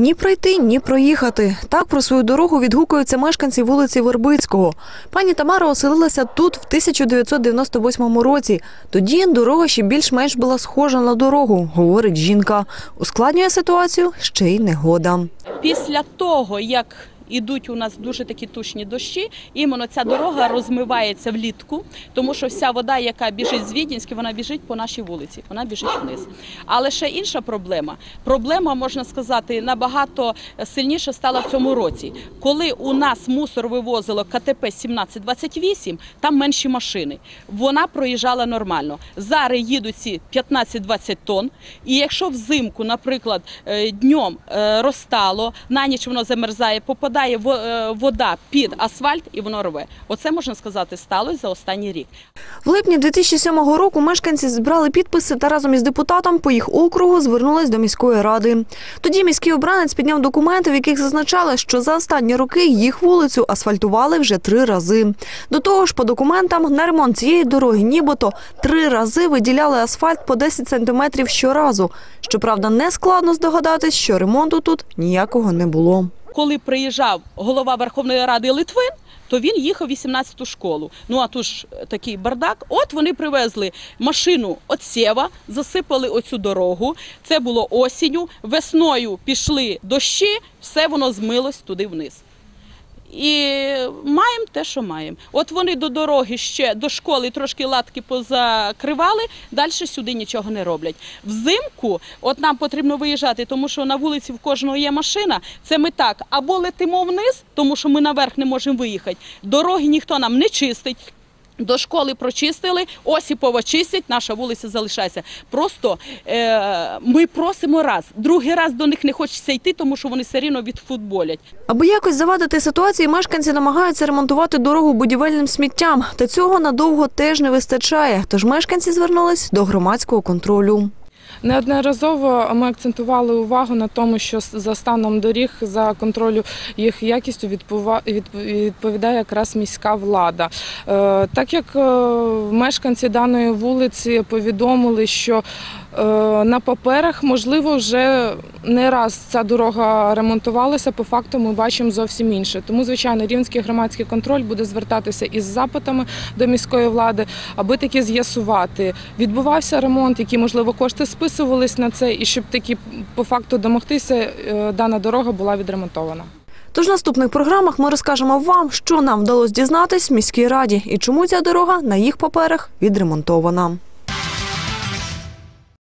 Ні пройти, ні проїхати. Так про свою дорогу відгукуються мешканці вулиці Вербицького. Пані Тамара оселилася тут в 1998 році. Тоді дорога ще більш-менш була схожа на дорогу, говорить жінка. Ускладнює ситуацію ще й негода. Після того, як ідуть у нас дуже такі тучні дощі, іменно ця дорога розмивається влітку, тому що вся вода, яка біжить з Віднінська, вона біжить по нашій вулиці, вона біжить вниз. Але ще інша проблема. Проблема, можна сказати, набагато сильніше стала в цьому році. Коли у нас мусор вивозило КТП 1728, там менші машини. Вона проїжджала нормально. Зараз їдуть ці 15-20 тонн. І якщо взимку, наприклад, е, днем е, розтало, на ніч воно замерзає, попадає во- е, вода під асфальт і воно рве. Оце можна сказати сталося за останній рік. В липні 2007 року мешканці збирали підписи та разом із депутатом по їх округу звернулись до міської ради. Тоді міський обранець підняв документи, в яких зазначали, що за останні роки їх вулицю асфальтували вже три рази. До того ж, по документам на ремонт цієї дороги нібито три рази виділяли асфальт по 10 сантиметрів щоразу. Щоправда, не складно здогадатись, що ремонту тут ніякого не було. Коли приїжджав голова Верховної Ради Литвин, то він їхав 18-ту школу. Ну а тут ж е, такий бардак. От вони привезли машину от Сєва, засипали оцю дорогу. Це було осінню. Весною пішли дощі, все воно змилось туди вниз. І маємо те, що маємо. От вони до дороги ще до школи трошки латки позакривали, далі сюди нічого не роблять. Взимку, от нам потрібно виїжджати, тому що на вулиці в кожного є машина. Це ми так або летимо вниз, тому що ми наверх не можемо виїхати. Дороги ніхто нам не чистить. До школи прочистили, Осіпова чистять, наша вулиця залишається. Просто е, ми просимо раз, другий раз до них не хочеться йти, тому що вони все рівно відфутболять. Аби якось завадити ситуації, мешканці намагаються ремонтувати дорогу будівельним сміттям. Та цього надовго теж не вистачає. Тож мешканці звернулись до громадського контролю. Неодноразово ми акцентували увагу на тому, що за станом доріг, за контролю їх якістю відповідає якраз міська влада. Е, Так як е, мешканці даної вулиці повідомили, що е, на паперах, можливо, вже не раз ця дорога ремонтувалася. По факту ми бачимо зовсім інше. Тому, звичайно, рівненський громадський контроль буде звертатися із запитами до міської влади, аби таки з'ясувати, відбувався ремонт, які можливо кошти списувались на це, і щоб таки по факту домогтися, е, дана дорога була відремонтована. Тож в наступних програмах ми розкажемо вам, що нам вдалося дізнатись в міській раді і чому ця дорога на їх паперах відремонтована.